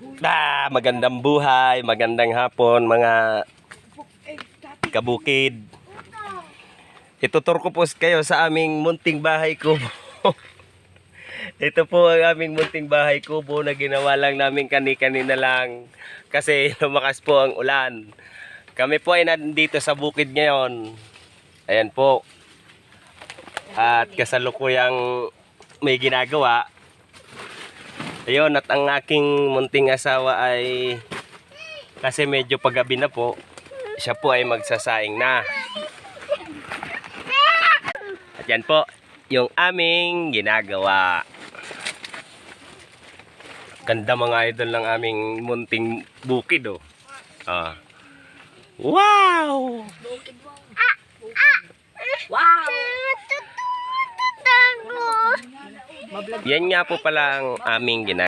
Ah, magandang buhay, magandang hapon mga kabukid. Itutur ko po kayo sa aming munting bahay kubo. Ito po ang aming munting bahay kubo na ginawa lang namin kani-kanina lang kasi lumakas po ang ulan. Kami po ay nandito sa bukid ngayon. Ayan po. At kasalukuyang may ginagawa. Ayun, at ang aking munting asawa ay kasi medyo paggabi na po, siya po ay magsasaing na. At yan po, yung aming ginagawa. Ganda mga idol ng aming munting bukid oh. Ah. Wow! Wow! Yan nga po pala ang aming ginagawa.